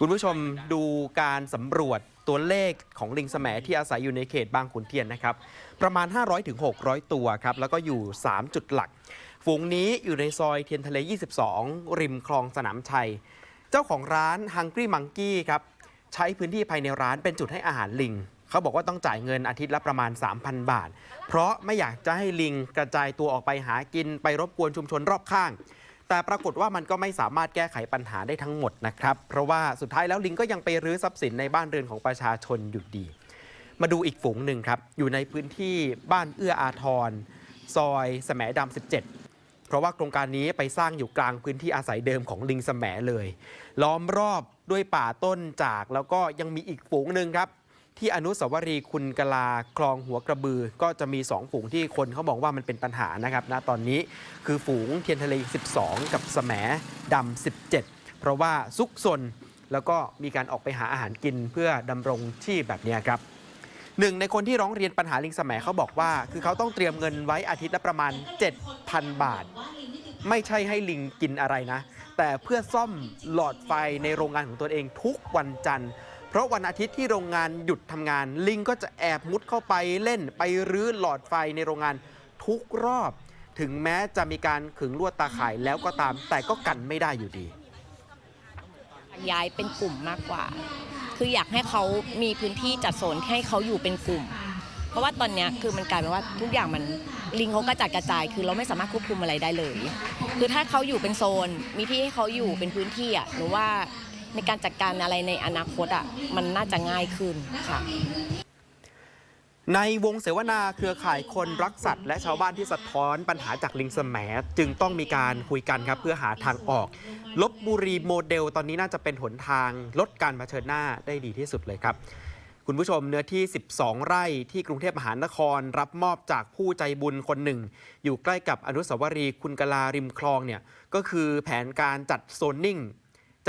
คุณผู้ชมดูการสำรวจตัวเลขของลิงแสมที่อาศัยอยู่ในเขตบางขุนเทียนนะครับ ประมาณ 500-600ถึง600 ตัวครับ แล้วก็อยู่ 3 จุดหลัก ฝูงนี้อยู่ในซอยเทียนทะเล 22 ริมคลองสนามชัย เจ้าของร้าน Hungry Monkey ครับ ใช้พื้นที่ภายในร้านเป็นจุดให้อาหารลิง เขาบอกว่าต้องจ่ายเงินอาทิตย์ละประมาณ 3,000 บาท เพราะไม่อยากจะให้ลิงกระจายตัวออกไปหากินไปรบกวนชุมชนรอบข้าง แต่ปรากฏว่ามันก็ไม่สามารถแก้ไขปัญหาได้ทั้งหมดนะครับ เพราะว่าสุดท้ายแล้วลิงก็ยังไปรื้อทรัพย์สินในบ้านเรือนของประชาชนอยู่ดี มาดูอีกฝูงหนึ่งครับ อยู่ในพื้นที่บ้านเอื้ออาทร ซอยแสมดำ17เพราะว่าโครงการนี้ไปสร้างอยู่กลางพื้นที่อาศัยเดิมของลิงแสมเลย ล้อมรอบด้วยป่าต้นจากแล้วก็ยังมีอีกฝูงหนึ่งครับ ที่อนุสาวรีย์คุณกลาคลองหัวกระบือ ก็จะมี 2 ฝูงที่คนเขาบอกว่ามันเป็นปัญหานะครับณตอนนี้คือฝูงเทียนทะเล 12 กับแสมดำ 17 เพราะว่าซุกซนแล้วก็มีการออกไปหาอาหารกินเพื่อดำรงชีพแบบนี้ครับหนึ่งในคนที่ร้องเรียนปัญหาลิงแสมเขาบอกว่า คือเขาต้องเตรียมเงินไว้อาทิตย์ละประมาณ 7,000 บาท ไม่ใช่ให้ลิงกินอะไรนะ แต่เพื่อซ่อมหลอดไฟในโรงงานของตัวเองทุกวันจันทร์ เพราะวันอาทิตย์ที่โรงงานหยุดทำงาน ลิงก็จะแอบมุดเข้าไปเล่นไปรื้อหลอดไฟในโรงงานทุกรอบ ถึงแม้จะมีการขึงลวดตาข่ายแล้วก็ตาม แต่ก็กันไม่ได้อยู่ดี ย้ายเป็นกลุ่มมากกว่า คืออยากให้เขามีพื้นที่จัดโซนให้เขาอยู่เป็นกลุ่ม เพราะว่าตอนนี้คือมันกลายเป็นว่าทุกอย่างมันลิงเขากระจัดกระจาย คือเราไม่สามารถควบคุมอะไรได้เลย คือถ้าเขาอยู่เป็นโซน มีที่ให้เขาอยู่เป็นพื้นที่อะหนูว่า ในการจัดการอะไรในอนาคตอะมันน่าจะง่ายขึ้นค่ะในวงเสวนาเครือข่ายคนรักสัตว์ และชาวบ้านที่สะท้อนปัญหาจากลิงแสมจึงต้องมีการคุยกันครับเพื่อหาทางออกลบบุรีโมเดลตอนนี้น่าจะเป็นหนทางลดการเผชิญหน้าได้ดีที่สุดเลยครับ คุณผู้ชมเนื้อที่ 12 ไร่ที่กรุงเทพมหานครรับมอบจากผู้ใจบุญคนหนึ่ง อยู่ใกล้กับอนุสาวรีย์คุณกลาริมคลองเนี่ยก็คือแผนการจัดโซนนิ่ง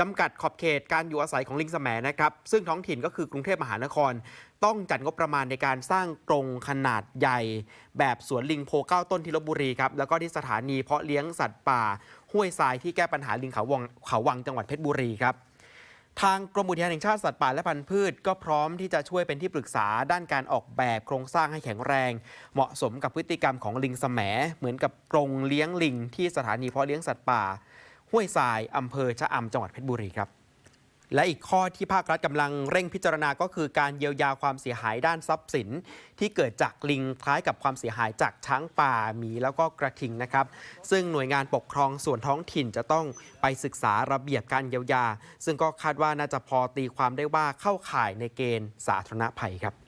จำกัดขอบเขตการอยู่อาศัยของลิงสมนะครับ ซึ่งท้องถิ่นก็คือกรุงเทพมหานคร ต้องจัดงบประมาณในการสร้างกรงขนาดใหญ่ แบบสวนลิงโพเก้าต้นที่ลบบุรีครับ แล้วก็ที่สถานีเพาะเลี้ยงสัตว์ป่า ห้วยทรายที่แก้ปัญหาลิงเขาวังเขาวังจังหวัดเพชรบุรีครับทางกรมอุทยานแห่งชาติสัตว์ป่าและพันธุ์พืช ก็พร้อมที่จะช่วยเป็นที่ปรึกษาด้านการออกแบบโครงสร้างให้แข็งแรง เหมาะสมกับพฤติกรรมของลิงแสมเหมือนกับกรงเลี้ยงลิงที่สถานีเพาะเลี้ยงสัตว์ป่า ห้วยทรายอำเภอชะอำจังหวัดเพชรบุรีครับ และอีกข้อที่ภาครัฐกำลังเร่งพิจารณาก็คือการเยียวยาความเสียหายด้านทรัพย์สิน ที่เกิดจากลิงคล้ายกับความเสียหายจากช้างป่าหมีแล้วก็กระทิงนะครับ ซึ่งหน่วยงานปกครองส่วนท้องถิ่นจะต้องไปศึกษาระเบียบการเยียวยา ซึ่งก็คาดว่าน่าจะพอตีความได้ว่าเข้าข่ายในเกณฑ์สาธารณภัยครับ